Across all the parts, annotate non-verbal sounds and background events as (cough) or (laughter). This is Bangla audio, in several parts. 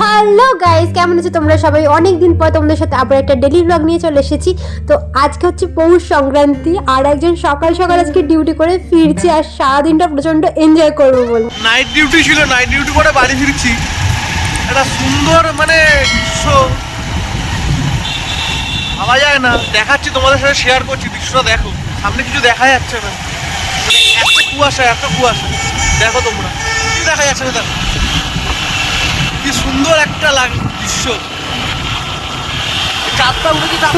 হ্যালো গাইস, কেমন আছো তোমরা সবাই? অনেক দিন পর তোমাদের সাথে আবার একটা ডেলি ব্লগ নিয়ে চলে এসেছি। তো আজকে হচ্ছে পৌষ সংক্রান্তি, আর একজন সকাল সকাল আজকে ডিউটি করে ফিরছি আর সারাদিনটা প্রচণ্ড এনজয় করব বলে। নাইট ডিউটি ছিল নাইট ডিউটি করে বাড়ি ফিরছি। একটা সুন্দর মানে দৃশ্য। ভাবা যায় না, দেখাচ্ছি, তোমাদের সাথে শেয়ার করছি, দৃশ্যটা দেখো। সামনে কিছু দেখা যাচ্ছে না। মানে এত কুয়াশা এত কুয়াশা। দেখো তোমরা। দেখা যাচ্ছে না দেখো। কি সুন্দর একটা দৃশ্য।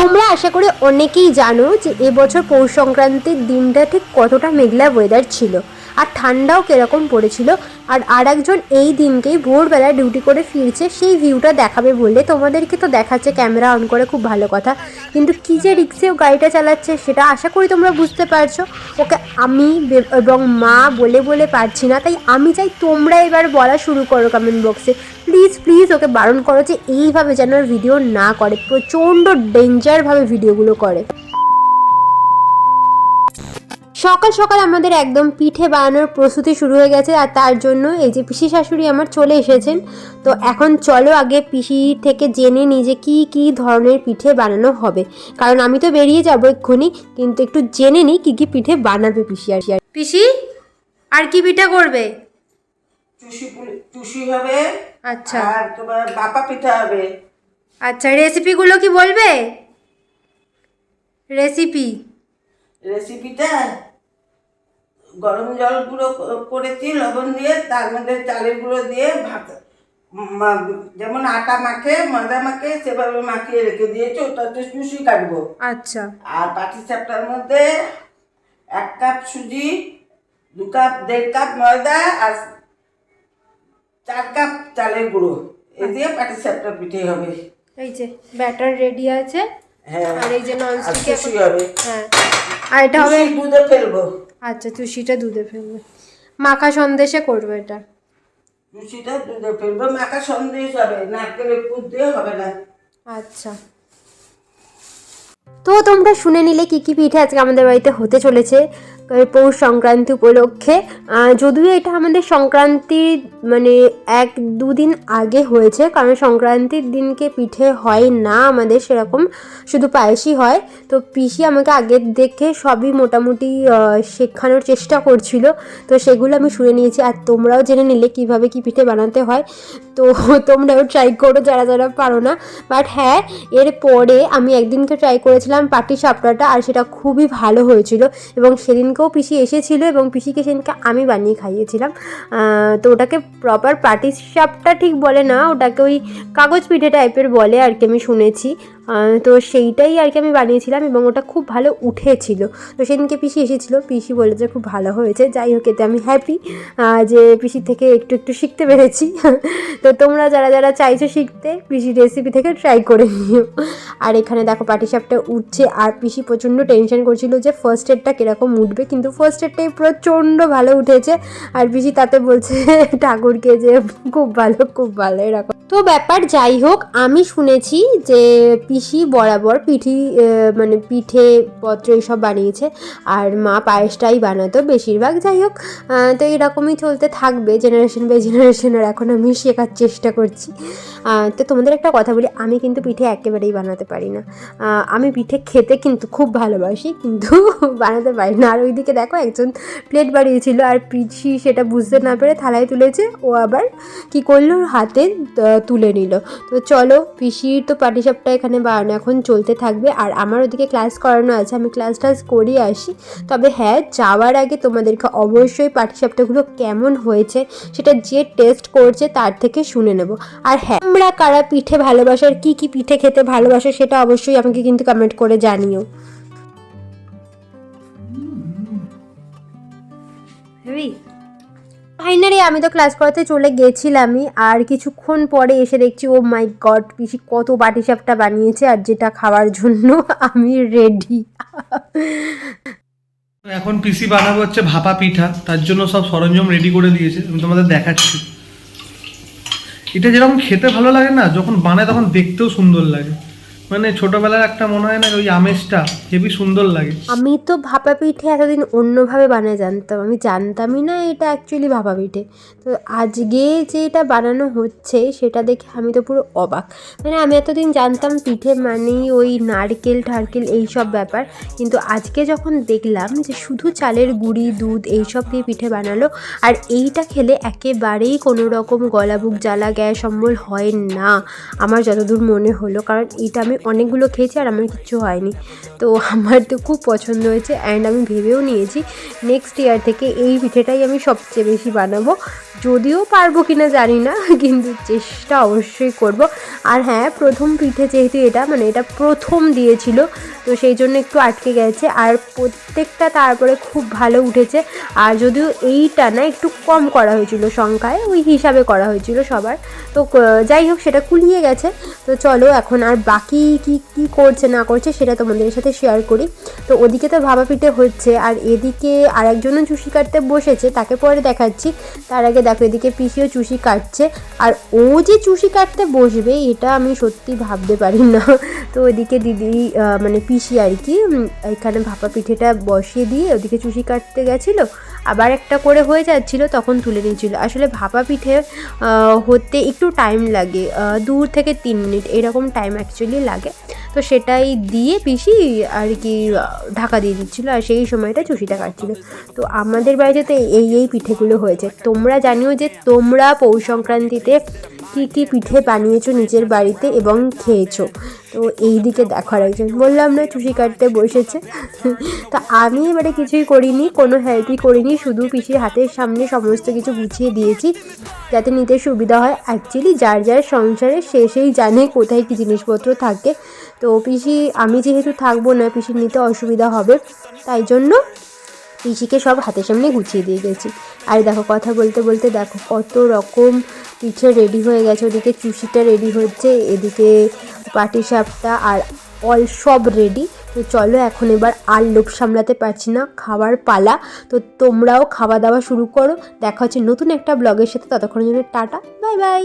তোমরা আশা করি অনেকেই জানো যে এবছর পৌষ সংক্রান্তির দিনটা ঠিক কতটা মেঘলা ওয়েদার ছিল। আর ঠান্ডাও কীরকম পড়েছিল। আর আর একজন এই দিনকেই ভোরবেলা ডিউটি করে ফিরছে, সেই ভিউটা দেখাবে বললে। তোমাদেরকে তো দেখাচ্ছে ক্যামেরা অন করে, খুব ভালো কথা। কিন্তু কী যে রিক্সে ও গাড়িটা চালাচ্ছে সেটা আশা করি তোমরা বুঝতে পারছ। ওকে আমি এবং মা বলে বলে পারছি না। তাই আমি চাই তোমরা এবার বলা শুরু করো কমেন্ট বক্সে প্লিজ প্লিজ ওকে বারণ করো যে এইভাবে যেন ভিডিও না করে। প্রচণ্ড ডেঞ্জারভাবে ভিডিওগুলো করে। সকাল সকাল আমাদের একদম পিঠে বানানোর প্রস্তুতি শুরু হয়ে গেছে আর তার জন্য এই যে পিসি শাশুড়ি আমার চলে এসেছেন। তো এখন চলো আগে পিসি থেকে জেনে নিই যে কী কী ধরনের পিঠে বানানো হবে। কারণ আমি তো বেরিয়ে যাব এক্ষুনি কিন্তু একটু জেনে নিই কী কী পিঠে বানাবে পিসি আর পিসি আর কি পিঠা করবে? হবে আচ্ছা। আর তোমার বাপা পিঠা হবে। আচ্ছা রেসিপিগুলো কি বলবে? রেসিপি। রেসিপিটা গরম জল গুঁড়ো করেছি লবণ দিয়ে তার মধ্যে চালের গুঁড়ো দিয়ে ভাত যেমন আটা মাখে ময়দা মাখে সেভাবে মাখিয়ে রেখে দিয়েছি ওটাতে চুষি কাটবো। আচ্ছা। আর পাটি চাপটার মধ্যে এক কাপ সুজি দু কাপ দেড় কাপ ময়দা আর চার কাপ চালের গুঁড়ো। এ দিয়ে পাটি চাপটা পিঠে হবে। এই যে ব্যাটার রেডি আছে। হ্যাঁ আর এই যে ননস্টিকে হবে। হ্যাঁ। আর এটা হবে দুধে ফেলব। আচ্ছা তুষিটা দুধে ফেলবে। মাখা সন্দেশে করবে এটা। তুষিটা দুধে ফেলবে মাখা সন্দেশ হবে নারকেলের পুর দিয়ে হবে না। আচ্ছা। তো তোমরা শুনে নিলে কি কি পিঠে আজকে আমাদের বাড়িতে হতে চলেছে। এই পৌষ সংক্রান্তি উপলক্ষে। যদিও এটা আমাদের সংক্রান্তির মানে এক দুদিন আগে হয়েছে, কারণ সংক্রান্তির দিনকে পিঠে হয় না আমাদের সেরকম, শুধু পায়েসই হয়। তো পিসি আমাকে আগের দেখে সবই মোটামুটি শেখানোর চেষ্টা করছিল। তো সেগুলো আমি শুনে নিয়েছি, আর তোমরাও জেনে নিলে কীভাবে কি পিঠে বানাতে হয়। তো তোমরাও ট্রাই করো যারা যারা পারো না। বাট হ্যাঁ এর পরে আমি একদিনকে ট্রাই করেছিলাম পাটি সাপটাটা আর সেটা খুবই ভালো হয়েছিল। এবং সেদিনকেও পিসি এসেছিল এবং পিসিকে সেদিনকে আমি বানিয়ে খাইয়েছিলাম। তো ওটাকে প্রপার পাটি ঠিক বলে না, ওটাকে ওই কাগজ পিঠে টাইপের বলে আর কি আমি শুনেছি। তো সেইটাই আর কি আমি বানিয়েছিলাম এবং ওটা খুব ভালো উঠেছিল। তো সেদিনকে পিসি এসেছিল, পিসি বলেছে খুব ভালো হয়েছে, যাই হোক, এতে আমি হ্যাপি যে পিসির থেকে একটু একটু শিখতে পেরেছি। তো তোমরা যারা যারা চাইছো শিখতে, পিসির রেসিপি থেকে ট্রাই করে নিও। আর এখানে দেখো পাটিসাপটা উঠছে, আর পিসি প্রচণ্ড টেনশন করছিল যে ফার্স্ট এডটা কীরকম উঠবে, কিন্তু ফার্স্ট এডটাই প্রচণ্ড ভালো উঠেছে। আর পিসি তাতে বলছে, ঠাকুরকে যে খুব ভালো খুব ভালো, এরকম। তো ব্যাপার যাই হোক, আমি শুনেছি যে পিসি বরাবর পিঠি মানে পিঠে পত্র এইসব বানিয়েছে, আর মা পায়েসটাই বানাতো বেশিরভাগ, যাই হোক তো এরকমই চলতে থাকবে জেনারেশন বাই জেনারেশন আর এখন আমি শেখার চেষ্টা করছি। তো তোমাদের একটা কথা বলি, আমি কিন্তু পিঠে একেবারেই বানাতে পারি না। আমি পিঠে খেতে কিন্তু খুব ভালোবাসি, কিন্তু (laughs) বানাতে পারি না। আর ওইদিকে দেখো একজন প্লেট বাড়িয়েছিল আর পিসি সেটা বুঝতে না পেরে থালায় তুলেছে, ও আবার কি করল, হাতে তুলে নিল। তো চলো, পিসির তো পাটিসাপটা এখানে বানানো এখন চলতে থাকবে। আর আমার ওদিকে ক্লাস করানো আছে, আমি ক্লাস টাস করিয়ে আসি। তবে হ্যাঁ যাওয়ার আগে তোমাদেরকে অবশ্যই পাটিসাপটাগুলো কেমন হয়েছে, সেটা যে টেস্ট করছে তার থেকে শুনে নেব। আর হ্যাঁ তোমরা কারা পিঠে ভালোবাসার, কী কী পিঠে খেতে ভালোবাসো সেটা অবশ্যই আমাকে কিন্তু কমেন্ট করে জানিও। হেভি ফাইনালি আমি তো ক্লাস করাতে চলে গেছিলামই, আর কিছুক্ষণ পরে এসে দেখছি ও মাই গড পিসি কত বাটিসাপটা বানিয়েছে আর যেটা খাওয়ার জন্য (laughs) আমি রেডি এখন পিসি বানাবো হচ্ছে ভাপা পিঠা, তার জন্য সব সরঞ্জাম রেডি করে দিয়েছে, আমি তোমাদের দেখাচ্ছি। এটা যেরকম খেতে ভালো লাগে না, যখন বানায় তখন দেখতেও সুন্দর লাগে। মানে ছোটবেলার একটা মনে হয় না ওই আমেজটা, হেবি সুন্দর লাগে। আমি তো ভাপা পিঠে এতদিন অন্যভাবে বানায় জানতাম। আমি জানতামই না এটা অ্যাকচুয়ালি ভাপা পিঠে তো আজকে যে এটা বানানো হচ্ছে, সেটা দেখে আমি তো পুরো অবাক। মানে আমি এতদিন জানতাম পিঠে মানেই ওই নারকেল, ঠারকেল এইসব ব্যাপার। কিন্তু আজকে যখন দেখলাম যে শুধু চালের গুঁড়ি, দুধ এইসব দিয়ে পিঠে বানালো, আর এইটা খেলে একেবারেই কোনো রকম গলা বুক জ্বালা, গ্যাস, অম্বল হয় না। আমার যতদূর মনে হলো, কারণ এটা আমি অনেকগুলো খেয়েছি আর আমার কিচ্ছু হয়নি। তো আমার তো খুব পছন্দ হয়েছে অ্যান্ড আমি ভেবেও নিয়েছি নেক্সট ইয়ার থেকে এই পিঠেটাই আমি সবচেয়ে বেশি বানাবো। যদিও পারব কিনা জানি না, (laughs) কিন্তু চেষ্টা অবশ্যই করব। আর হ্যাঁ প্রথম পিঠে যেহেতু এটা মানে এটা প্রথম দিয়েছিল, তো সেই জন্য একটু আটকে গেছে। আর প্রত্যেকটা তারপরে খুব ভালো উঠেছে। আর যদিও এইটা না, একটু কম করা হয়েছিল সংখ্যায়, ওই হিসাবে করা হয়েছিল সবার। তো যাই হোক, সেটা কুলিয়ে গেছে। তো চলো, এখন আর বাকি কি কি করছে, না করছে সেটা তোমাদের সাথে শেয়ার করি। তো ওদিকে তো ভাবা পিঠে হচ্ছে, আর এদিকে আরেকজনও চুষি কাটতে বসেছে, তাকে পরে দেখাচ্ছি। তার আগে দেখো, এদিকে পিসিও চুষি কাটছে। আর ও যে চুষি কাটতে বসবে, এটা আমি সত্যি ভাবতে পারি না। তো ওদিকে দিদি মানে পিসি আর কি এখানে ভাপা পিঠেটা বসিয়ে দিয়ে ওদিকে চুষি কাটতে গেছিল। আবার একটা করে হয়ে যাচ্ছিল, তখন তুলে নিয়েছিল। আসলে ভাপা পিঠে হতে একটু টাইম লাগে দু থেকে তিন মিনিট, এরকম টাইম অ্যাকচুয়ালি লাগে। তো সেটাই দিয়ে পিসি আর কি ঢাকা দিয়ে দিচ্ছিল আর সেই সময়টা চুষিটা কাটছিলো। তো আমাদের বাড়িতে তো এই এই পিঠেগুলো হয়েছে। তোমরা জানিও যে তোমরা পৌষ সংক্রান্তিতে কী কী পিঠে বানিয়েছো নিজের বাড়িতে এবং খেয়েছো? তো এই দিকে দেখো একজন বললাম না চুষি কাটতে বসেছে। তো আমি এবারে কিছুই করিনি, কোনো হেল্পই করিনি, শুধু পিসির হাতের সামনে সমস্ত কিছু গুছিয়ে দিয়েছি, যাতে নিতে সুবিধা হয়। অ্যাকচুয়ালি যার যার সংসারে সে সেই জানে কোথায় কী জিনিসপত্র থাকে। তো পিসি, আমি যেহেতু থাকব না, পিসির নিতে অসুবিধা হবে, তাই জন্য পিসিকে সব হাতের সামনে গুছিয়ে দিয়ে গেছি। আর দেখো, কথা বলতে বলতে দেখো, কত রকম পিঠে রেডি হয়ে গেছে। ওদিকে চুষিটা রেডি হচ্ছে, এদিকে পাটিসাপটা আর অল সব রেডি তো চলো, এখন এবার আর লোভ সামলাতে পারছি না খাবার পালা। তো তোমরাও খাওয়া দাওয়া শুরু করো। দেখা হচ্ছে নতুন একটা ব্লগের সাথে, ততক্ষণের জন্য টাটা বাই বাই